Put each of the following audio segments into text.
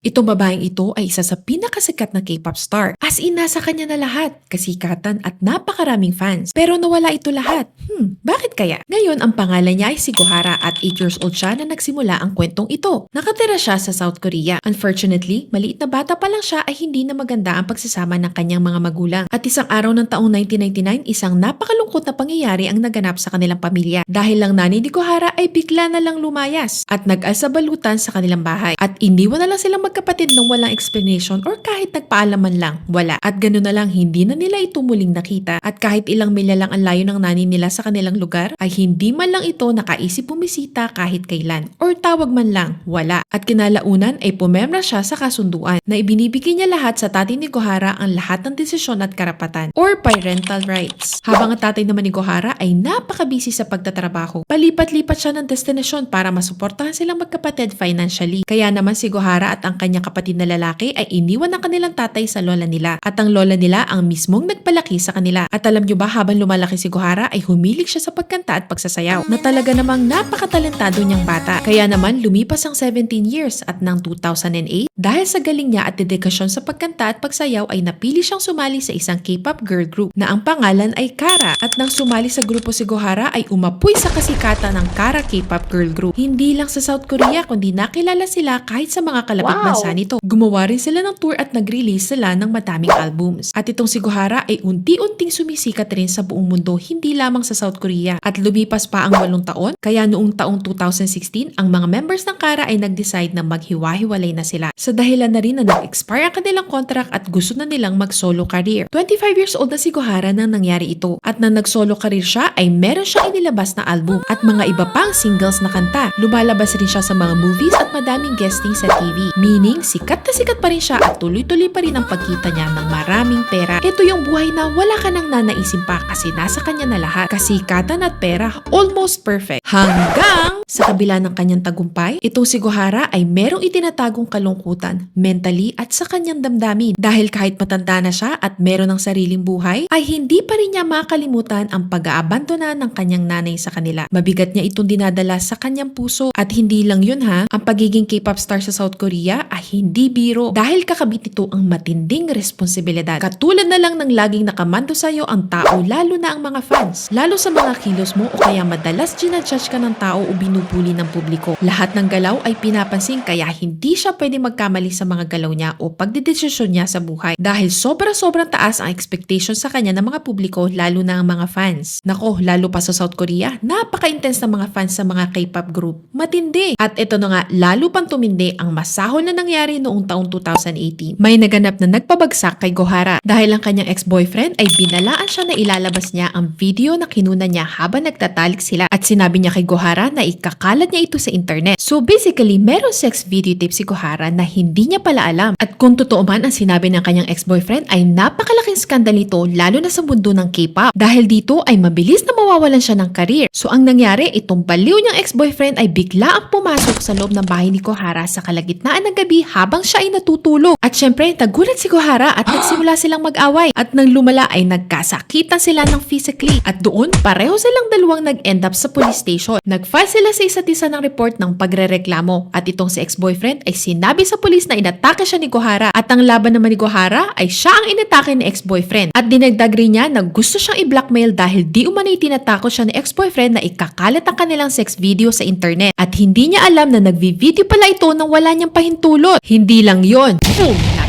Itong babaeng ito ay isa sa pinakasikat na K-pop star. As in, nasa kanya na lahat, kasikatan at napakaraming fans. Pero nawala ito lahat. Hmm, bakit kaya? Ngayon, ang pangalan niya ay si Gohara at 8 years old siya na nagsimula ang kwentong ito. Nakatira siya sa South Korea. Unfortunately, maliit na bata pa lang siya ay hindi na maganda ang pagsasama ng kanyang mga magulang. At isang araw ng taong 1999, isang napakalungkot na pangyayari ang naganap sa kanilang pamilya. Dahil lang nanay ni Gohara ay bigla na lang lumayas at nag-asabalutan sa kanilang bahay. At iniwan na lang silang magkapatid ng walang explanation or kahit nagpaalaman lang, wala. At ganoon na lang hindi na nila ito muling nakita. At kahit ilang milya lang ang layo ng nanay nila sa kanilang lugar, ay hindi man lang ito nakaisip bumisita kahit kailan. Or tawag man lang, wala. At kinalaunan ay pumemra siya sa kasunduan na ibinibigay niya lahat sa tatay ni Gohara ang lahat ng desisyon at karapatan or parental rights. Habang ang tatay naman ni Gohara ay napakabisi sa pagtatrabaho. Palipat-lipat siya ng destinasyon para masuportahan silang magkapatid financially. Kaya naman si Gohara at ang kanyang kapatid na lalaki ay iniwan ng kanilang tatay sa lola nila. At ang lola nila ang mismong nagpalaki sa kanila. At alam nyo ba habang lumalaki si Gohara ay humilig siya sa pagkanta at pagsasayaw na talaga namang napakatalentado niyang bata. Kaya naman lumipas ang 17 years at ng 2008 dahil sa galing niya at dedikasyon sa pagkanta at pagsayaw ay napili siyang sumali sa isang K-pop girl group na ang pangalan ay Kara. At nang sumali sa grupo si Gohara ay umapoy sa kasikatan ng Kara K-pop girl group. Hindi lang sa South Korea kundi nakilala sila kahit sa mga kalapit Wow! Bansa nito. Gumawa rin sila ng tour at nag-release sila ng madaming albums. At itong si Gohara ay unti-unting sumisikat rin sa buong mundo hindi lamang sa South Korea. At lumipas pa ang walong taon kaya noong taong 2016 ang mga members ng Kara ay nag-decide na maghiwa-hiwalay na sila. Sa dahilan na rin na nag-expire ang kanilang contract at gusto na nilang mag-solo career. 25 years old na si Gohara nang nangyari ito. At nang nag-solo career siya ay meron siyang inilabas na album at mga iba pang singles na kanta. Lumalabas rin siya sa mga movies at madaming guesting sa TV. Meaning, sikat na sikat pa rin siya at tuloy-tuloy pa rin ang pagkita niya ng maraming pera. Ito yung buhay na wala ka nang nanaisin pa kasi nasa kanya na lahat. Kasikatan at pera, almost perfect. Hanggang sa kabila ng kanyang tagumpay, itong si Gohara ay merong itinatagong kalungkutan, mentally at sa kanyang damdamin. Dahil kahit matanda na siya at meron ng sariling buhay, ay hindi pa rin niya makalimutan ang pag-aabandona ng kanyang nanay sa kanila. Mabigat niya itong dinadala sa kanyang puso at hindi lang yun ha, ang pagiging K-pop star sa South Korea ay hindi biro dahil kakabit nito ang matinding responsibilidad. Katulad na lang ng laging nakamando sa'yo ang tao lalo na ang mga fans. Lalo sa mga kilos mo o kaya madalas ginajudge ka ng tao o binubuli ng publiko. Lahat ng galaw ay pinapansin kaya hindi siya pwede magkamali sa mga galaw niya o pagdidesisyon niya sa buhay. Dahil sobra-sobrang taas ang expectation sa kanya ng mga publiko lalo na ang mga fans. Nako, lalo pa sa South Korea, napaka-intense ng mga fans sa mga K-pop group. Matindi. At ito na nga, lalo pang tumindi ang masahol na nangyari noong taong 2018. May naganap na nagpabagsak kay Gohara dahil ang kanyang ex-boyfriend ay binalaan siya na ilalabas niya ang video na kinuna niya habang nagtatalik sila at sinabi niya kay Gohara na ikakalat niya ito sa internet. So basically, meron sex videotape si Gohara na hindi niya pala alam. At kung totoo man ang sinabi ng kanyang ex-boyfriend ay napakalaking skandal ito lalo na sa mundo ng K-pop. Dahil dito ay mabilis na mawawalan siya ng career. So ang nangyari, itong baliw niyang ex-boyfriend ay bigla ang pumasok sa loob ng bahay ni Gohara sa kalagitnaan ng gabi habang siya ay natutulog. At syempre, nagulat si Gohara at nagsimula silang mag-away. At nang lumala ay nagkasakitan sila ng physically. At doon, pareho silang dalawang nag-end up sa police station. Nag-file sila sa isa't isa ng report ng pagrereklamo. At itong si ex-boyfriend ay sinabi sa police na inatake siya ni Gohara. At ang laban naman ni Gohara ay siya ang inatake ni ex-boyfriend. At dinagdag rin niya na gusto siyang i-blackmail dahil di umano'y tinatakot siya ni ex-boyfriend na ikakalat ang kanilang sex video sa internet. At hindi niya alam na nagvi-video pala ito nang wala niyang pahintulot. Hindi lang yon. Boom!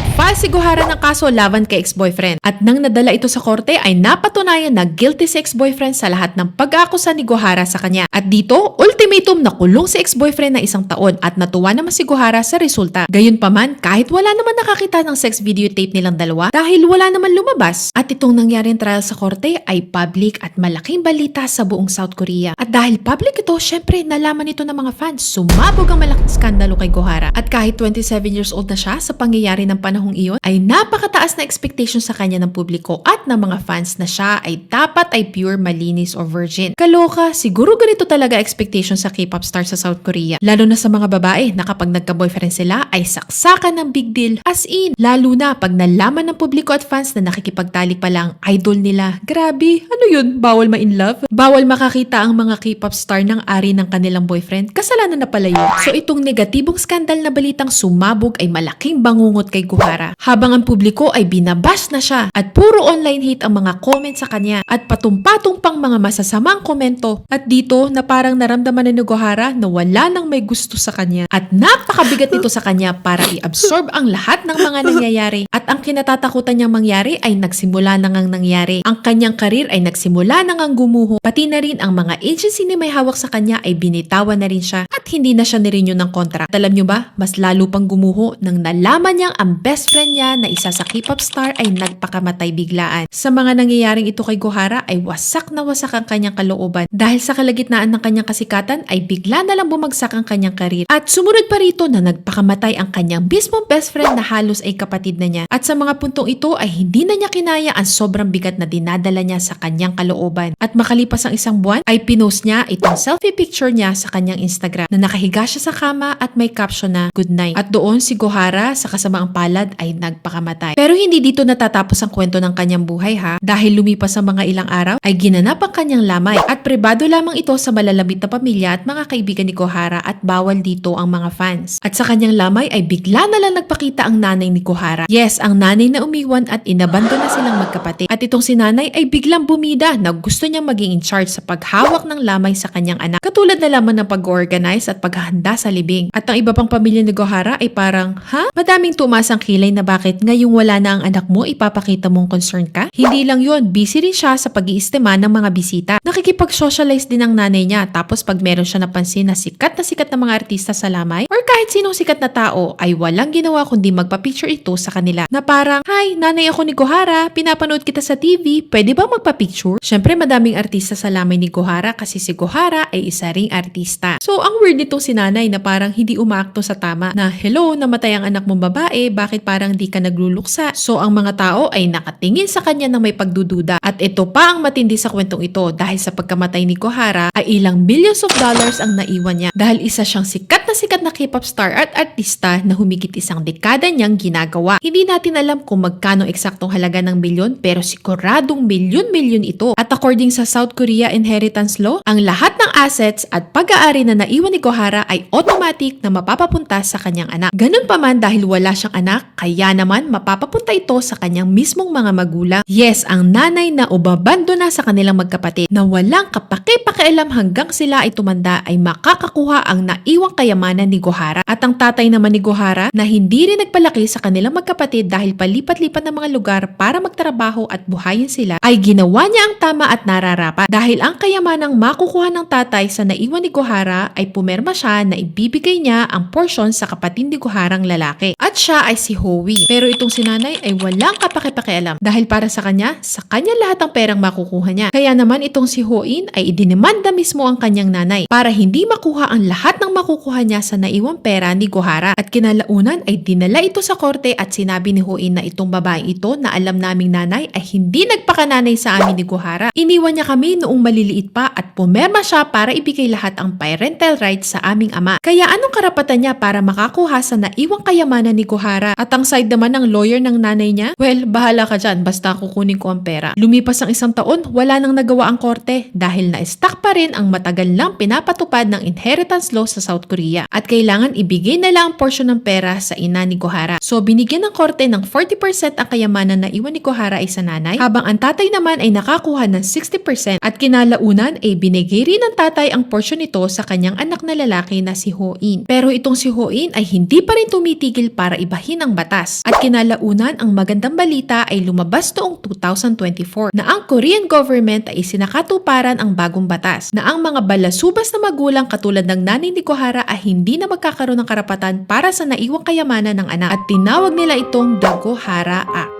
Gohara ng kaso laban kay ex-boyfriend. At nang nadala ito sa korte ay napatunayan na guilty si ex-boyfriend sa lahat ng pag-aakusa ni Gohara sa kanya. At dito, ultimatum na kulong si ex-boyfriend na isang taon at natuwa naman si Gohara sa resulta. Gayunpaman, kahit wala naman nakakita ng sex videotape nilang dalawa dahil wala naman lumabas. At itong nangyaring trial sa korte ay public at malaking balita sa buong South Korea. At dahil public ito, syempre nalaman ito ng mga fans. Sumabog ang malaking skandalo kay Gohara. At kahit 27 years old na siya sa pangyayari ng panahong panahong iyon ay napakataas na expectation sa kanya ng publiko at ng mga fans na siya ay dapat ay pure, malinis or virgin. Kaloka, siguro ganito talaga expectation sa K-pop star sa South Korea. Lalo na sa mga babae na kapag nagka-boyfriend sila ay saksakan ng big deal. As in, lalo na pag nalaman ng publiko at fans na nakikipagtalik pa lang idol nila. Grabe, ano yun? Bawal ma-in love? Bawal makakita ang mga K-pop star ng ari ng kanilang boyfriend? Kasalanan na pala yun. So itong negatibong skandal na balitang sumabog ay malaking bangungot kay Guhara. Habang ang publiko ay binabas na siya at puro online hate ang mga comment sa kanya at patumpatong pang mga masasamang komento. At dito na parang naramdaman ni Guhara na wala nang may gusto sa kanya at napakabigat nito sa kanya para i-absorb ang lahat ng mga nangyayari. At ang kinatatakutan niyang mangyari ay nagsimula na ngang nangyari. Ang kanyang karir ay nagsimula na ngang gumuho. Pati na rin ang mga agency ni may hawak sa kanya ay binitawan na rin siya at hindi na siya nirenew ng contract. At alam niyo ba, mas lalo pang gumuho nang nalaman niyang ang best friend niya na isa sa K-pop star ay nagpakamatay biglaan. Sa mga nangyayaring ito kay Gohara ay wasak na wasak ang kanyang kalooban dahil sa kalagitnaan ng kanyang kasikatan ay bigla na lang bumagsak ang kanyang karir. At sumunod pa rito na nagpakamatay ang kanyang mismong best friend na halos ay kapatid na niya. At sa mga puntong ito ay hindi na niya kinaya ang sobrang bigat na dinadala niya sa kanyang kalooban. At makalipas ang isang buwan ay pinost niya itong selfie picture niya sa kanyang Instagram na nakahiga siya sa kama at may caption na good night. At doon si Gohara sa kasamaang palad ay nagpakamatay. Pero hindi dito natatapos ang kwento ng kanyang buhay ha dahil lumipas ang mga ilang araw ay ginanap ang kanyang lamay at pribado lamang ito sa malalamit na pamilya at mga kaibigan ni Gohara at bawal dito ang mga fans. At sa kanyang lamay ay bigla na lang nagpakita ang nanay ni Gohara. Yes, ang nanay na umiwan at inabando na silang magkapatid. At itong si nanay ay biglang bumida na gusto niyang maging in charge sa paghawak ng lamay sa kanyang anak. Katulad na lamang ng pag-organize at paghahanda sa libing. At ang iba pang pamilya ni Gohara ay parang, ha? Madaming tumas ang kilay na bakit ngayong wala na ang anak mo ipapakita mong concern ka? Hindi lang yon busy rin siya sa pag-iistima ng mga bisita. Nakikipag-socialize din ang nanay niya tapos pag meron siya napansin na sikat na sikat na mga artista sa lamay or kahit sinong sikat na tao ay walang ginawa kundi magpa-picture ito sa kanila na parang, Hi, nanay ako ni Gohara, pinapanood kita sa TV, pwede ba magpa-picture? Syempre madaming artista sa lamay ni Gohara kasi si Gohara ay isa ring artista. So ang weird nitong si nanay na parang hindi umakto sa tama na hello, namatay ang anak mong babae, bakit parang di ka nagluluksa? So ang mga tao ay nakatingin sa kanya ng may pagdududa at ito pa ang matindi sa kwentong ito dahil sa pagkamatay ni Gohara ay ilang millions of dollars ang naiwan niya dahil isa siyang sikat na sikat na K-pop star at artista na humigit isang dekada niyang ginagawa. Hindi natin alam kung magkano eksaktong halaga ng milyon pero siguradong milyon-milyon ito. At according sa South Korea Inheritance Law, ang lahat ng assets at pag-aari na naiwan ni Gohara ay automatic na mapapapunta sa kanyang anak. Ganun pa man dahil wala siyang anak, kaya naman mapapapunta ito sa kanyang mismong mga magulang. Yes, ang nanay na ubabando na sa kanilang magkapatid na walang kapaki-pakialam hanggang sila ay tumanda ay makakakuha ang naiwang kayamanan ni Gohara. At ang tatay naman ni Gohara na hindi rin nagpalaki sa kanilang magkapatid dahil palipat-lipat ng mga lugar para magtrabaho at buhayin sila ay ginawa niya ang tama at nararapat dahil ang kayamanang makukuha ng tatay sa naiwan ni Gohara ay pumerma siya na ibibigay niya ang portion sa kapatid ni Goharang lalaki. At siya ay si Howie. Pero itong si nanay ay walang kapakipakialam dahil para sa kanya, sa kanya lahat ang perang makukuha niya. Kaya naman itong si Hoin ay idinimanda mismo ang kanyang nanay para hindi makuha ang lahat ng makukuha niya sa naiwang pera ni Gohara. At kinalaunan ay dinala ito sa korte at sinabi ni Hoin na itong babae ito na alam naming nanay ay hindi nagpakananay sa amin ni Gohara. Iniwan niya kami noong maliliit pa at pumerma siya para ibigay lahat ang parental rights sa aming ama. Kaya anong karapatan niya para makakuha sa naiwang kayamanan ni Gohara? At ang side naman ng lawyer ng nanay niya, well, bahala ka dyan basta kukunin ko ang pera. Lumipas ang isang taon, wala nang nagawa ang korte dahil na-stuck pa rin ang matagal lang pinapatupad ng inheritance law sa South Korea at kailangan ibigay na lang ang portion ng pera sa ina ni Gohara. So binigyan ng korte ng 40% ang kayamanan na iwan ni Gohara ay sa nanay habang ang tatay naman ay nakakuha ng 60% at kinalaunan ay binigay rin ng tatay ang portion nito sa kanyang anak na lalaki na si Hoin. Pero itong si Hoin ay hindi pa rin tumitigil para ibahin ang batas at kinalaunan ang magandang balita ay lumabas noong 2024 na ang Korean government ay isinakatuparan ang bagong batas na ang mga balasubas na magulang katulad ng nanay ni Gohara ay hindi na magkakaroon ng karapatan para sa naiwang kayamanan ng anak at tinawag nila itong The Gohara Act.